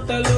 gusta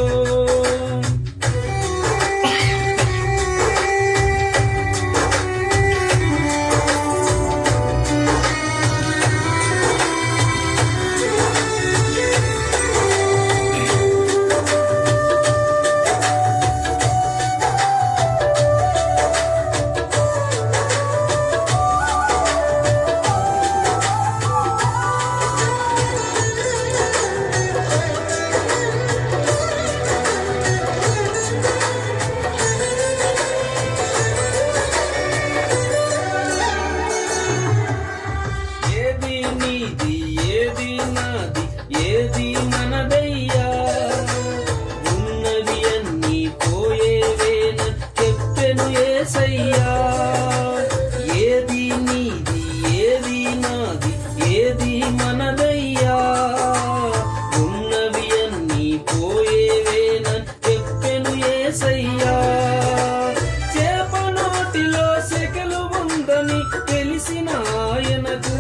ఏది నాది ఏది మనదయ్యా? ఉన్నవి అన్ని పోయేవేన చెప్పెను ఏసయ్యా. ఏది నీది ఏది నాది ఏది మనదయ్యా? ఉన్నవి అన్ని పోయేవేన చెప్పెను ఏసయ్యా. చేప నోటిలో శకలు ఉందని తెలిసిన ఆయనకు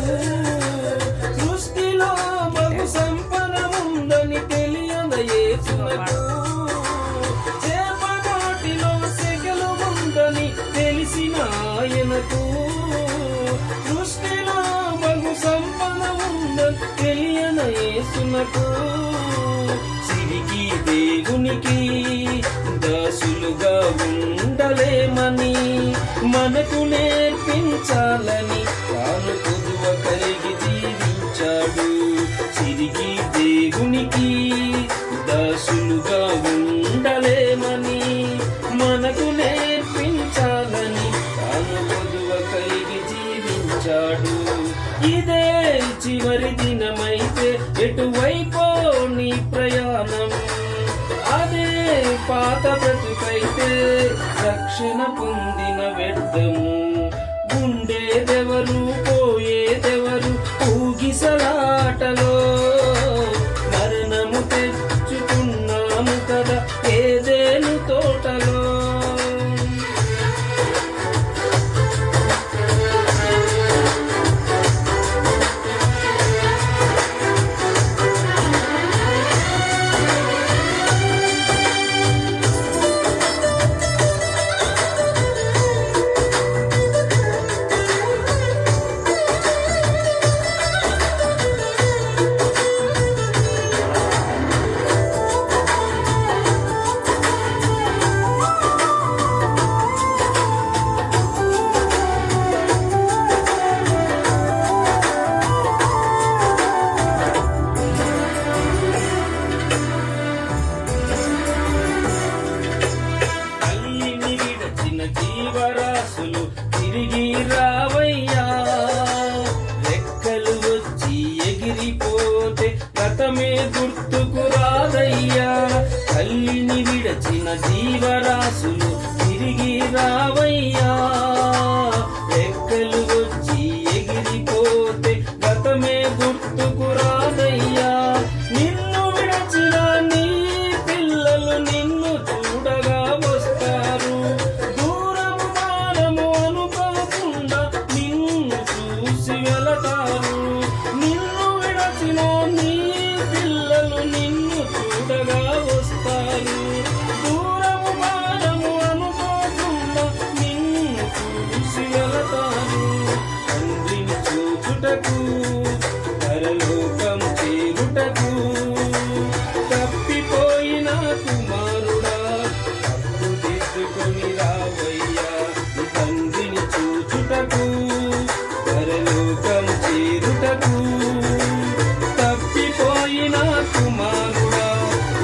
సృష్టిలో బహు సంపద ఉందని తెలియద యేసునకు. చేప నోటిలో సెగలు ఉందని తెలిసిన ఆయనకు. సృష్టిలో బహు సంపద ఉందని తెలియన యేసునకు. సిరికి దేవునికి దాసులుగా ఉండలేమని మనకు మనకు నేర్పించాలని తాను పొదువ కలిగి జీవించాడు. ఇదే చివరి దినమైతే ఎటువైపో నీ ప్రయాణం. అదే పాత బ్రతుకైతే రక్షణ పొందిన వ్యర్థము. ఉండేదెవరు పోయేదెవరు ఊగిసలాటలో que చేరుటకు పరలోకం చేరుటకు తప్పిపోయిన కుమారుడా తప్పు దిద్దుకొని రావయ్యా తండ్రిని చూచుటకు పరలోకం చేరుటకు తప్పిపోయిన కుమారుడా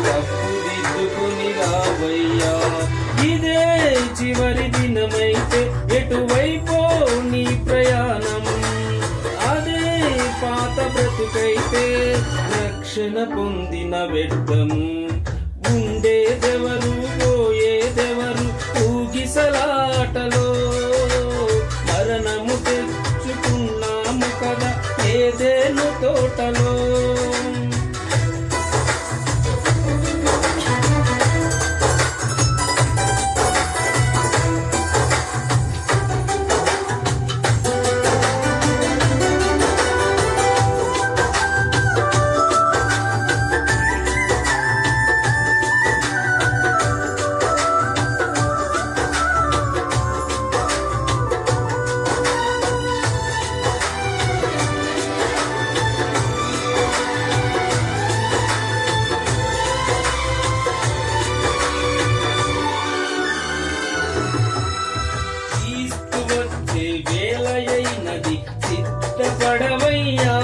తప్పు దిద్దుకొని రావయ్యా. ఇదే చివరి దినమైతే ఎటువై బ్రతుకైతే రక్షణ పొందిన వ్యర్థము ఉండేదెవరు yeah